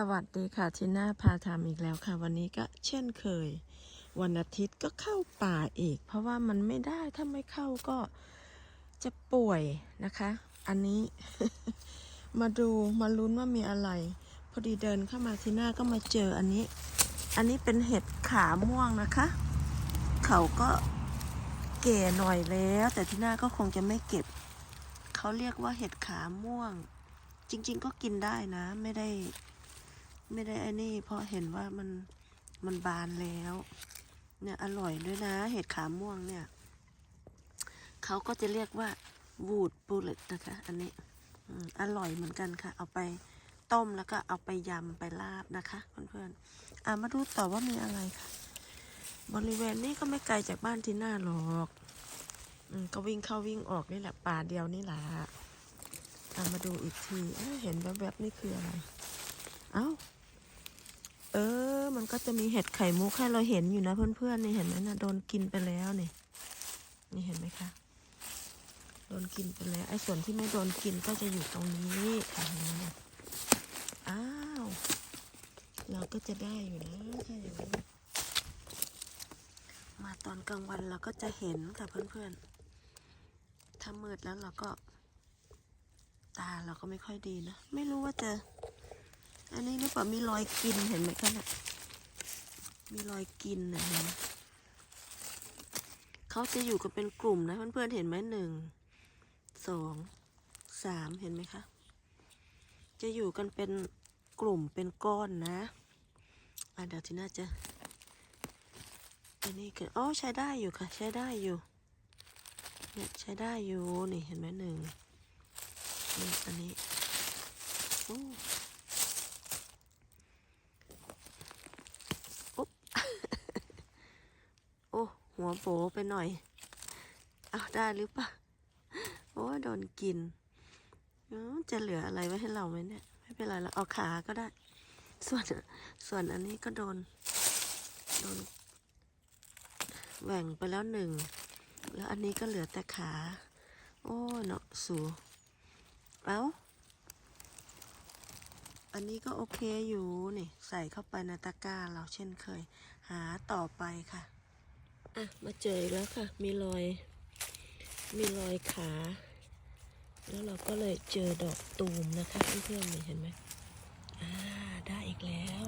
สวัสดีค่ะทีน่าพาทำอีกแล้วค่ะ วันนี้ก็เช่นเคย วันอาทิตย์ก็เข้าป่าอีก เพราะว่ามันไม่ได้ถ้าไม่เข้าก็จะป่วยนะคะ อันนี้ มาดูมาลุ้นว่ามีอะไร พอดีเดินเข้ามาทีน่าก็มาเจออันนี้ อันนี้เป็นเห็ดขาม่วงนะคะ เขาก็เก่หน่อยแล้ว แต่ทีน่าก็คงจะไม่เก็บ เขาเรียกว่าเห็ดขาม่วง จริง ๆ ก็กินได้นะ ไม่ได้ ไม่ได้ไอ้นี่เพราะเห็นว่ามันมันบานแล้ว เนี่ยอร่อยด้วยนะ เห็ดขาม่วงเนี่ย เขาก็จะเรียกว่าวูดปูเลตนะคะ อันนี้อืมอร่อยเหมือนกันค่ะ เอาไปต้มแล้วก็เอาไปยำไปลาบนะคะเพื่อนๆอะมาดูต่อว่ามีอะไรค่ะ บริเวณนี้ก็ไม่ไกลจากบ้านที่หน้าหรอกอืมก็วิ่งเข้าวิ่งออกนี่แหละป่าเดียวนี่แหละอะมาดูอีกทีเเห็นแวบๆนี่คืออะไร เอ้า ก็จะมีเห็ดไข่มุกให้เราเห็นอยู่นะเพื่อนๆนี่เห็นไหมนะโดนกินไปแล้วนี่นี่เห็นไหมคะโดนกินไปแล้วไอ้ส่วนที่ไม่โดนกินก็จะอยู่ตรงนี้ค่ะเห็นไหมเนี่ยอ้าวเราก็จะได้อยู่นะถ้าอย่างนี้มาตอนกลางวันเราก็จะเห็นค่ะเพื่อนๆถ้ามืดแล้วเราก็ ตาเราก็ไม่ค่อยดีนะ ไม่รู้ว่าจะ อันนี้หรือเปล่ามีรอยกินเห็นไหมคะเนี่ย มีรอยกินนะเห็นไหมเขาจะอยู่กันเป็นกลุ่มนะ เพื่อนๆเห็นไหมหนึ่งสองสามเห็นไหมคะ จะอยู่กันเป็นกลุ่มเป็นก้อนนะอะเดี๋ยวทีน่าจะอันนี้กันอ๋อใช้ได้อยู่ค่ะ ใช้ได้อยู่เนี่ยใช้ได้อยู่นี่เห็นไหมหนึ่งนี่อันนี้โอ้ โอ้ หัวโบไปหน่อยเอาได้หรือปล่าโอ้โดนกิน จะเหลืออะไรไว้ให้เราไหมเนี่ย ไม่เป็นไรเราเอาขาก็ได้ ส่วนส่วนอันนี้ก็โดน โดนแหว่งไปแล้วหนึ่ง แล้วอันนี้ก็เหลือแต่ขา โอ้เนาะสูเอาอันนี้ก็โอเคอยู่นี่ ใส่เข้าไปในตะกร้าเราเช่นเคย หาต่อไปค่ะ อะ มาเจออีกแล้วค่ะ มีรอย มีรอยขา แล้วเราก็เลยเจอดอกตูมนะคะเพื่อนๆนี่เห็นไหมอ่า ได้อีกแล้ว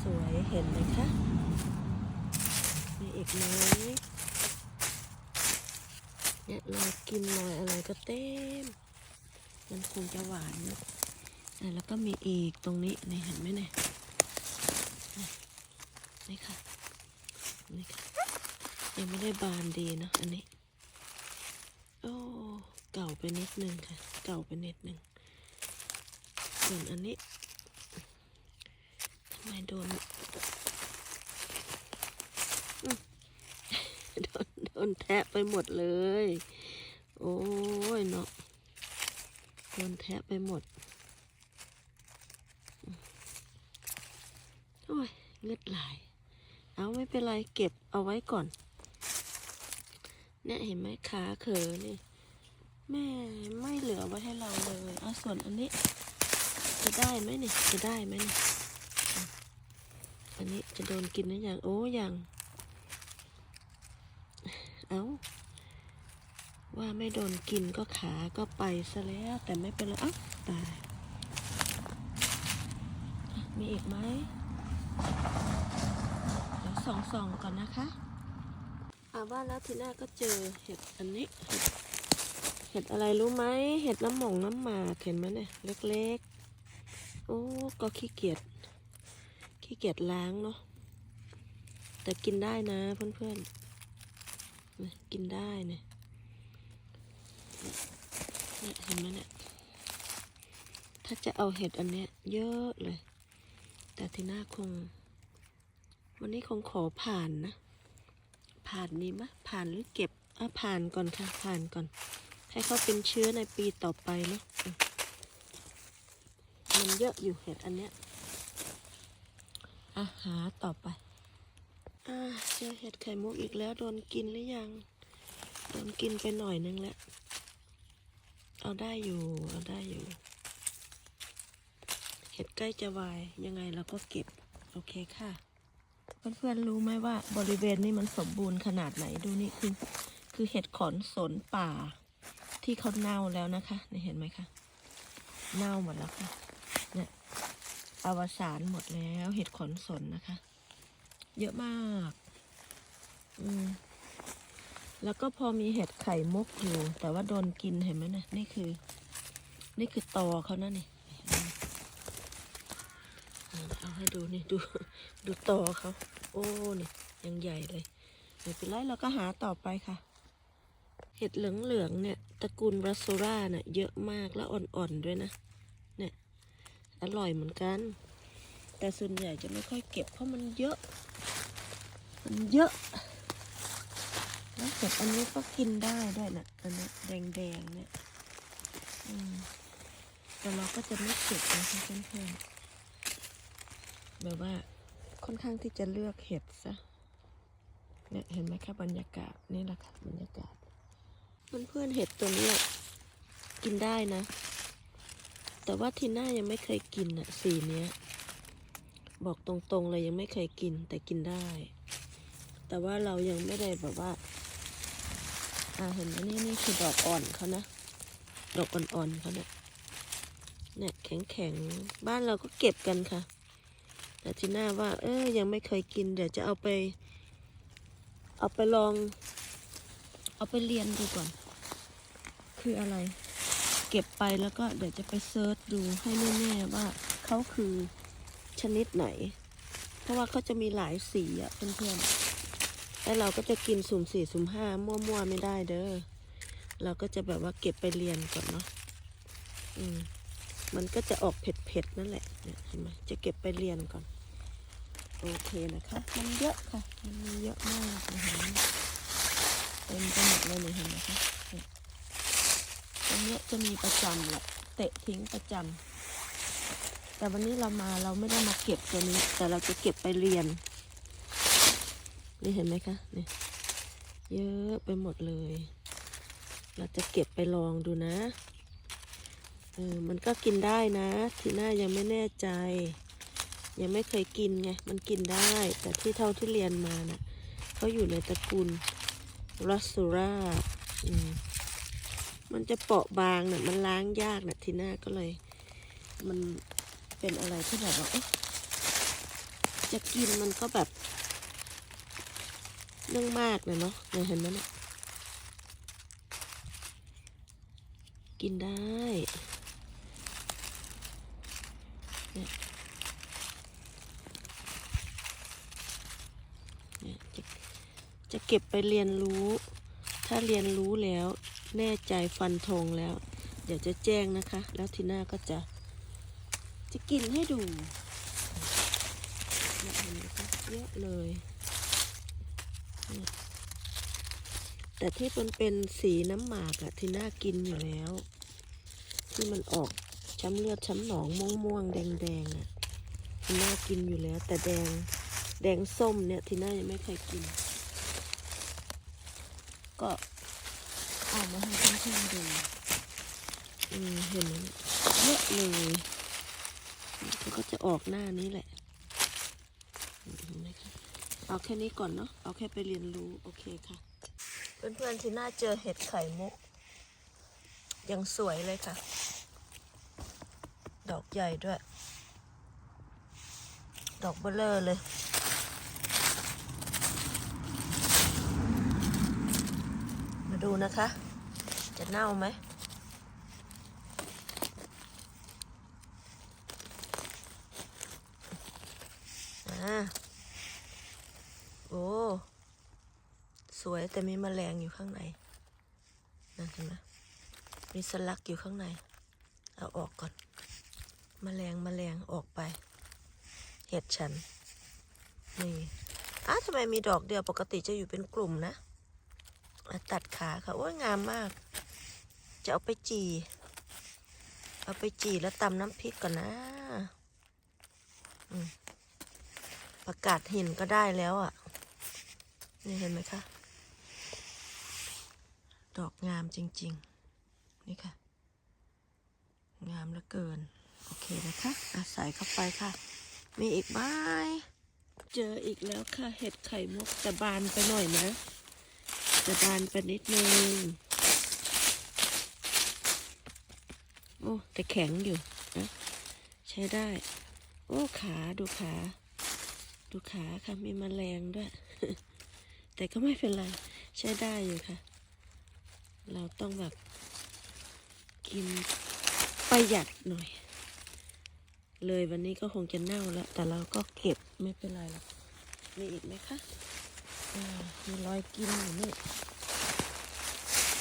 สวยๆ เห็นไหมคะ มีอีกไหมเนี่ยรอยกินรอยอะไรก็เต็ม มันคงจะหวานนะแล้วก็มีอีกตรงนี้นี่เห็นไหมเนี่ยนี่ค่ะ นี่ค่ะยังไม่ได้บานดีนะอันนี้ โอ้เก่าไปนิดนึงค่ะ เก่าไปนิดนึงส่วนอันนี้ทำไมโดนโดนโดนแทะไปหมดเลย โอ้ยเนาะโดนแทะไปหมดโอ้ยเลือดไหล เอาไม่เป็นไรเก็บเอาไว้ก่อน เนี่ยเห็นไหมขาเขอนี่แม่ไม่เหลือไว้ให้เราเลยเอาส่วนอันนี้ จะได้ไหมเนี่ยจะได้ไหมเนี่ยอันนี้จะโดนกินหรือยังโอ้ยังเอาว่าไม่โดนกินก็ขาก็ไปซะแล้ว แต่ไม่เป็นไรอ้าตายมีอีกไหม ส่องส่องก่อนนะคะอาว่าแล้วทีหน้าก็เจอเห็ดอันนี้ เห็ดอะไรรู้ไหมเห็ดน้ำหมองน้ำหมากเห็นไหมเนี่ยเล็กๆ โอ้ก็ขี้เกียจขี้เกียจล้างเนาะแต่กินได้นะเพื่อนๆกินได้เนี่ยเนี่ยเห็นไหมเนี่ยถ้าจะเอาเห็ดอันเนี้ยเยอะเลย แต่ทีหน้าคง วันนี้คงขอผ่านนะ ผ่านนี้มะผ่านหรือเก็บอะผ่านก่อนค่ะ ผ่านก่อน ให้เขาเป็นเชื้อในปีต่อไปเนาะมันเยอะอยู่เห็ดอันเนี้ยอะหาต่อไปอ่าเจอเห็ดไข่มุกอีกแล้วโดนกินหรือยัง โดนกินไปหน่อยนึงแล้ว เอาได้อยู่ เอาได้อยู่ เห็ดใกล้จะวาย ยังไงเราก็เก็บ โอเคค่ะ เพื่อนๆรู้ไหมว่าบริเวณนี้มันสมบูรณ์ขนาดไหนดูนี่คือ คือเห็ดขอนสนป่า ที่เขาเน่าแล้วนะคะนี่เห็นไหมคะเน่าหมดแล้วค่ะเนี่ยอวสานหมดแล้วเห็ดขอนสนนะคะ เยอะมากอืมแล้วก็พอมีเห็ดไข่มุกอยู่ แต่ว่าโดนกินเห็นไหมนะนี่คือ นี่คือตอเขานะนี่ เอาให้ดูนี่ดูดูตอเขาโอ้นี่ยังใหญ่เลยไม่เป็นไรเราก็หาต่อไปค่ะ เห็ดเหลืองๆเนี่ยตระกูลรัสโซราเนี่ยเยอะมากแล้วอ่อนๆด้วยนะเนี่ยอร่อยเหมือนกัน แต่ส่วนใหญ่จะไม่ค่อยเก็บเพราะมันเยอะ มันเยอะแล้วเห็ดอันนี้ก็กินได้ด้วยนะอันนี้แดงๆเนี่ยแต่เราก็จะไม่เก็บนะคะเพื่อนๆ แบบว่าค่อนข้างที่จะเลือกเห็ดซะเนี่ยเห็นไหมคะบรรยากาศนี่แหละค่ะบรรยากาศ เพื่อนๆเห็ดตัวนี้กินได้นะ แต่ว่าทีน่ายังไม่เคยกินอะสีเนี้ย บอกตรงๆเลยยังไม่เคยกินแต่กินได้ แต่ว่าเรายังไม่ได้แบบว่า อ่าเห็นไหมนี่นี่คือดอกอ่อนเขานะดอกอ่อนๆเขาเนี่ยเนี่ยแข็งๆ บ้านเราก็เก็บกันค่ะ แต่ทีน่าว่า เออยังไม่เคยกิน เดี๋ยวจะเอาไป เอาไปลอง เอาไปเรียนดูก่อน คืออะไร เก็บไปแล้วก็เดี๋ยวจะไปเซิร์ชดูให้แน่ๆว่าเขาคือชนิดไหน เพราะว่าเขาจะมีหลายสีอะเพื่อนๆแล้วเราก็จะกินสุ่มสี่สุ่มห้ามั่วๆไม่ได้เด้อเราก็จะแบบว่าเก็บไปเรียนก่อนเนาะอืม มันก็จะออกเผ็ดๆนั่นแหละเนี่ยเห็นไหมจะเก็บไปเรียนก่อน โอเคนะคะ มันเยอะค่ะ มันมีเยอะมากนะคะเต็มไปหมดเลยเห็นไหมคะเนี่ยตรงนี้จะมีประจำแหละเตะทิ้งประจำแต่วันนี้เรามาเราไม่ได้มาเก็บตัวนี้ แต่เราจะเก็บไปเรียน นี่เห็นไหมคะนี่เยอะไปหมดเลย เราจะเก็บไปลองดูนะ ออมันก็กินได้นะทีน่ายังไม่แน่ใจ ยังไม่เคยกินไง มันกินได้ แต่ที่เท่าที่เรียนมานะ่ะเขาอยู่ในตระกูลรัสซูราอืมมันจะเปราะบางน่ะ มันล้างยากน่ะทีน่าก็เลย มันเป็นอะไรที่แบบว่าจะกินมันก็แบบเรื่องมากเลยเนาะเนี่ยเห็นไหมเนี่ยกินได้เนี่ยเนี่ยจะ จะเก็บไปเรียนรู้ ถ้าเรียนรู้แล้ว แน่ใจฟันธงแล้ว เดี๋ยวจะแจ้งนะคะ แล้วทีหน้าก็จะ จะกินให้ดูเยเห็นไหมคะเยอะเลยแต่ที่มันเป็นสีน้ำหมากอะทีน่ากินอยู่แล้ว ที่มันออกช้ำเลือดช้ำหนองม่วงม่วงแดงแดงอะทีน่ากินอยู่แล้ว แต่แดงแดงส้มเนี่ยทีน่ายังไม่เคยกิน ก็เอามาให้เพื่อนๆดูอืมเห็นเยอะเลยมันก็จะออกหน้านี้แหละเห็นไหมคะเอาแค่นี้ก่อนเนาะเอาแค่ไปเรียนรู้ โอเคค่ะ เพื่อนๆที่น่าเจอเห็ดไข่มุก ยังสวยเลยค่ะ ดอกใหญ่ด้วย ดอกเบลเลอร์เลย มาดู นะคะ จะเน่าไหมอ่าโอ้ สวยแต่มีแมลงอยู่ข้างในนั่นเห็นไหมมีสลักอยู่ข้างใน เอาออกก่อนมแมลงแมลงออกไป เห็ดฉัน นี่อ้าทำไมมีดอกเดียวปกติจะอยู่เป็นกลุ่มนะ อะตัดขาค่ะโอ้ยงามมาก จะเอาไปจีเอาไปจีแล้วตำน้ำพริกก่อนนะประกาศหินก็ได้แล้วอะ นี่เห็นไหมคะ ดอกงามจริง ๆ นี่ค่ะ งามเหลือเกิน โอเคนะคะอาใส่เข้าไปค่ะ มีอีกไหมเจออีกแล้วค่ะ เห็ดไข่มุกแต่บานไปหน่อยนะ แต่บานไปนิดนึง โอ้แต่แข็งอยู่นะใช้ได้ โอ้ขาดูขา ดูขาค่ะมีแมลงด้วย แต่ก็ไม่เป็นไร ใช้ได้อยู่ค่ะ เราต้องแบบ กินประหยัดหน่อย เลยวันนี้ก็คงจะเน่าแล้ว แต่เราก็เก็บไม่เป็นไรหรอกมีอีกไหมคะ มีรอยกินอยู่นี่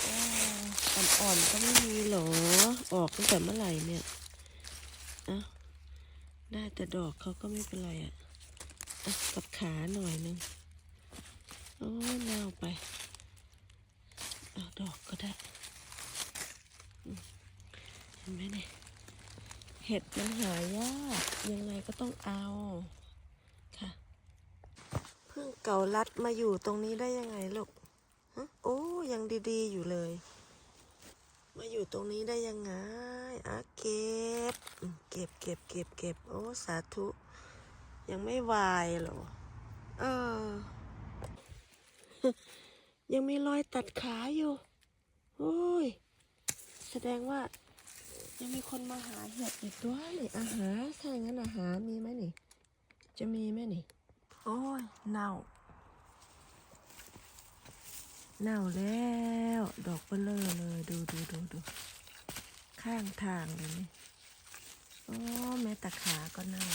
อ่อ่อนๆก็ไม่มีหรอ ออกตั้งแต่เมื่อไหร่เนี่ยอะได้แต่ดอกเขาก็ไม่เป็นไรอะอะกับขาหน่อยนึง โอ้เน่าไปเอาดอกก็ได้เห็นไหมเนี่ยเห็ดมันหายากยังไงก็ต้องเอา เก่าลัดมาอยู่ตรงนี้ได้ยังไงลูกโอ้ยังดีๆอยู่เลย มาอยู่ตรงนี้ได้ยังไงอะเก็บ เก็บเก็บเก็บเก็บโอ้สาธุ ยังไม่วายหรอ เออ ยังมีรอยตัดขาอยู่ โอ้ย แสดงว่า ยังมีคนมาหาเห็ดอีกด้วยอาหารถ้าอย่างนั้นอาหารมีไหมนี่ จะมีไหมนี่ โอ้ยเน่า เน่าแล้ว ดอกเบลอเลยดูดูดูดูข้างทางเลยนี่โอ้แม้แต่ขาก็เน่า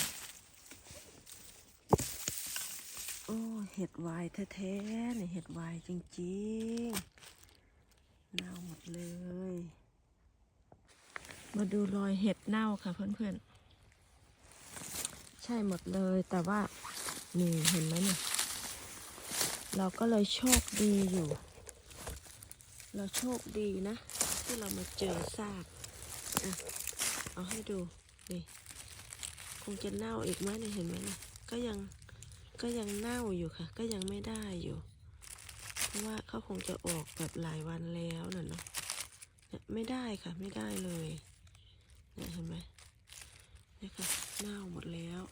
โอ้เห็ดวายแท้ๆนี่เห็ดวายจริงๆ เน่าหมดเลย มาดูรอยเห็ดเน่าค่ะเพื่อนๆ ใช่หมดเลยแต่ว่า นี่เห็นไหมเนี่ย เราก็เลยโชคดีอยู่ เราโชคดีนะ ที่เรามาเจอซากอะเอาให้ดู นี่ คงจะเน่าอีกไหมเนี่ยเห็นไหมเนี่ยก็ยังก็ยังเน่าอยู่ค่ะ ก็ยังไม่ได้อยู่ เพราะว่าเขาคงจะออกแบบหลายวันแล้วน่ะเนาะเนี่ยไม่ได้ค่ะ ไม่ได้เลยเนี่ยเห็นไหมเนี่ยค่ะเน่าหมดแล้ว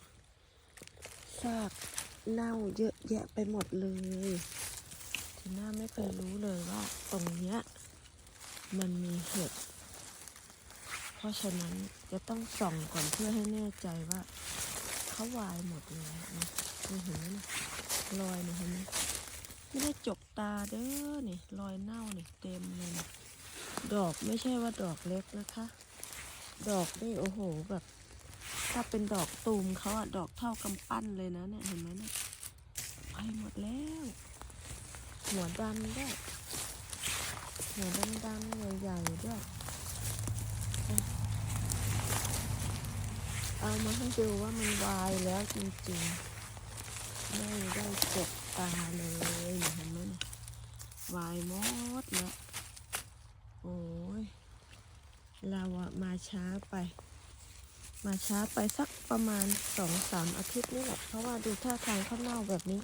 ซากเน่าเยอะแยะไปหมดเลยทีน่าไม่เคยรู้เลยว่าตรงเนี้ยมันมีเห็ด เพราะฉะนั้นจะต้องส่องก่อนเพื่อให้แน่ใจว่าเขาวายหมดแล้วนะเห็นไหมนะรอยนี่เห็นไหมไม่ได้จกตาเด้อนี่รอยเน่านี่เต็มเลยนะดอกไม่ใช่ว่าดอกเล็กนะคะ ดอกนี่โอ้โหแบบ ถ้าเป็นดอกตูมเขาอะดอกเท่ากำปั้นเลยนะเนี่ยเห็นไหมเนี่ยไปหมดแล้ว หัวดำด้วยหัวดำๆใหญ่ๆด้วยเอามาให้ดูว่ามันวายแล้วจริงๆ ไม่ได้จกตาเลยเห็นไหมเนี่ยวายมดแล้วโอ้ยเราอะมาช้าไป มาช้าไปสักประมาณสองสามอาทิตย์นี่แหละ เพราะว่าดูท่าทางเขาเน่าแบบนี้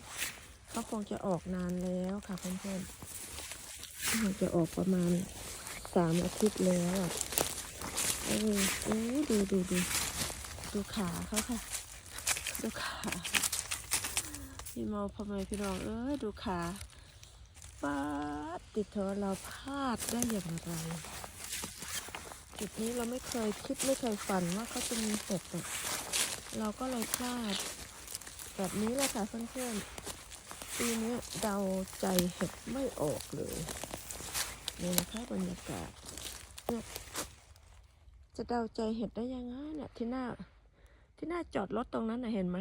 เขาคงจะออกนานแล้วค่ะเพื่อนๆเขาคงจะออกประมาณสามอาทิตย์แล้วอะเออโอ้ดูดูดูดูขาเขาค่ะ ดูขาพี่เมาพ่อแม่พี่น้องเอ้ยดูขาป้าดติดเธอเราพลาดได้อย่างไร จุดนี้เราไม่เคยคิดไม่เคยฝันว่าเขาจะมีเห็ดเราก็เลยพลาด แบบนี้แหละค่ะเพื่อนๆปีนี้เดาใจเห็ดไม่ออกเลยนี่นะคะบรรยากาศเนี่ยจะเดาใจเห็ดได้ยังไงเนี่ยที่หน้าที่หน้าจอดรถตรงนั้นนะเห็นไหม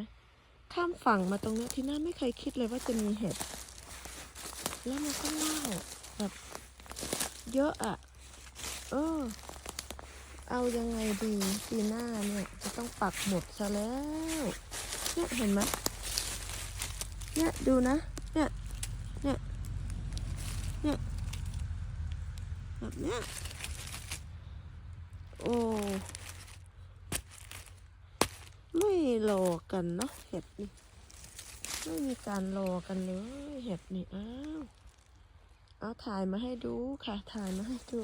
ข้ามฝั่งมาตรงนี้ที่หน้าไม่เคยคิดเลยว่าจะมีเห็ด แล้วมันก็เน่าแบบเยอะอะ เออ เอายังไงดีปีหน้าเนี่ยจะต้องปักหมดซะแล้ว เนี่ยเห็นไหมเนี่ยดูนะ เนี่ยเนี่ยเนี่ยแบบเนี้ยโอ้ไม่รอกันเนาะเห็ดนี่ไม่มีการรอกันเลยเห็ดนี่อ้าวเอาถ่ายมาให้ดูค่ะถ่ายมาให้ดู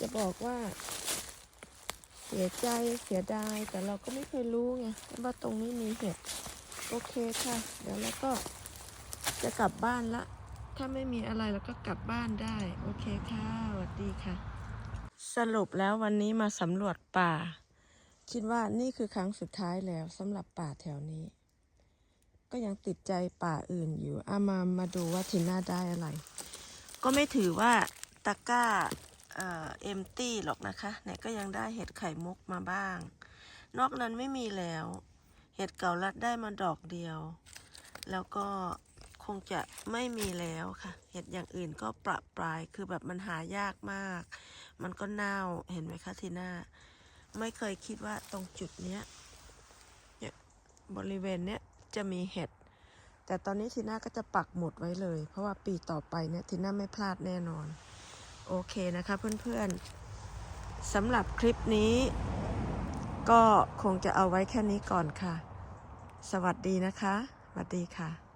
จะบอกว่า เสียใจเสียดาย แต่เราก็ไม่เคยรู้ไงว่าตรงนี้มีเห็ด โอเคค่ะ เดี๋ยวเราก็จะกลับบ้านละ ถ้าไม่มีอะไรเราก็กลับบ้านได้ โอเคค่ะสวัสดีค่ะ สรุปแล้ววันนี้มาสำรวจป่า คิดว่านี่คือครั้งสุดท้ายแล้วสำหรับป่าแถวนี้ ก็ยังติดใจป่าอื่นอยู่อามามาดูว่าทีน่าได้อะไร ก็ไม่ถือว่าตะกร้า เอ็มตี้หรอกนะคะเนี่ยก็ยังได้เห็ดไข่มุกมาบ้าง นอกนั้นไม่มีแล้ว เห็ดเก่าลัดได้มาดอกเดียว แล้วก็คงจะไม่มีแล้วค่ะ เห็ดอย่างอื่นก็ประปรายคือแบบมันหายากมาก มันก็เน่าเห็นไหมคะทีน่าไม่เคยคิดว่าตรงจุดเนี้ยเนี่ยบริเวณเนี้ยจะมีเห็ด แต่ตอนนี้ทีน่าก็จะปักหมุดไว้เลย เพราะว่าปีต่อไปเนี่ยทีน่าไม่พลาดแน่นอน โอเคนะคะเพื่อนๆสำหรับคลิปนี้ ก็คงจะเอาไว้แค่นี้ก่อนค่ะ สวัสดีนะคะ สวัสดีค่ะ